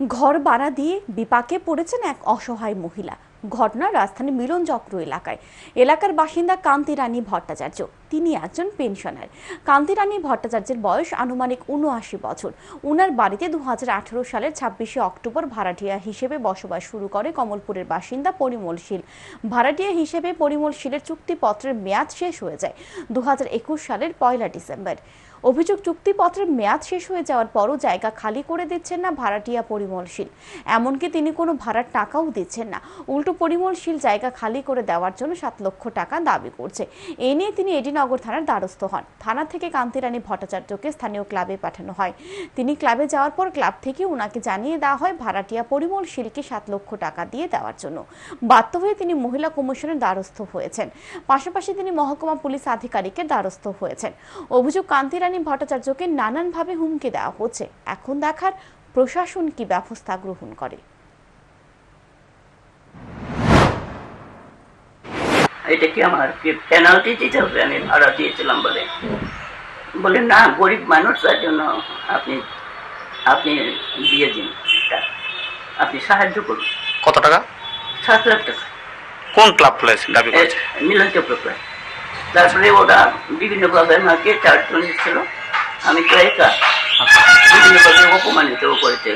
ঘর বাড়া দিয়ে বিপাকে পড়েছেন এক অসহায় মহিলা। ঘটনা রাজধানী মিলন চক্র এলাকায়। এলাকার বাসিন্দা কান্তি রানী ভট্টাচার্য, তিনি একজন পেনশনার। কান্তি রানী ভট্টাচার্যের বয়স আনুমানিক উনআশি বছর। উনার বাড়িতে দুহাজার আঠারো সালের ছাব্বিশে অক্টোবর ভাড়াটিয়া হিসেবে বসবাস শুরু করে কমলপুরের বাসিন্দা পরিমল শীল। ভাড়াটিয়া হিসেবে পরিমল শীলের চুক্তিপত্রের মেয়াদ শেষ হয়ে যায় দু হাজার একুশ সালের পয়লা ডিসেম্বর। অভিযোগ চুক্তিপত্রের মেয়াদ শেষ হয়ে যাওয়ার পরও জায়গা খালি করে দিচ্ছেন না ভাড়াটিয়া পরিমলশীল এমনকি তিনি কোনো ভাড়ার টাকাও দিচ্ছেন না। উল্টো পরিমলশীল জায়গা খালি করে দেওয়ার জন্য সাত লক্ষ টাকা দাবি করছে। এ নিয়ে তিনি এডিনগর থানার দ্বারস্থ হন। থানা থেকে কান্তিরানী ভট্টাচার্যকে স্থানীয় ক্লাবে পাঠানো হয়। তিনি ক্লাবে যাওয়ার পর ক্লাব থেকে ওনাকে জানিয়ে দেওয়া হয় ভাড়াটিয়া পরিমলশীলকে সাত লক্ষ টাকা দিয়ে দেওয়ার জন্য। বাধ্য হয়ে তিনি মহিলা কমিশনের দ্বারস্থ হয়েছেন। পাশাপাশি তিনি মহকুমা পুলিশ আধিকারিকের দ্বারস্থ হয়েছেন। অভিযোগ কান্তিরানী ভট্টাচার্যকে নানানভাবে হুমকি দেওয়া হচ্ছে। এখন দেখার প্রশাসন কি ব্যবস্থা গ্রহণ করে? এটা কি আমার কি পেনাল্টি দিতে হবে? আমি ভাড়া দিয়েছিলাম বলে। বলে না গরিব মানুষ তার জন্য আপনি আপনি দিয়ে দিন আপনি সাহায্য করুন। কত টাকা? সাত লাখ টাকা। কোন ক্লাব প্লেস দাবি করেছে মিলন চক্র তারপরে ওরা বিভিন্ন ভাবে আমাকে চারজন ছিল আমি তো একা। বিভিন্ন ভাবে অপমানিত করেছে।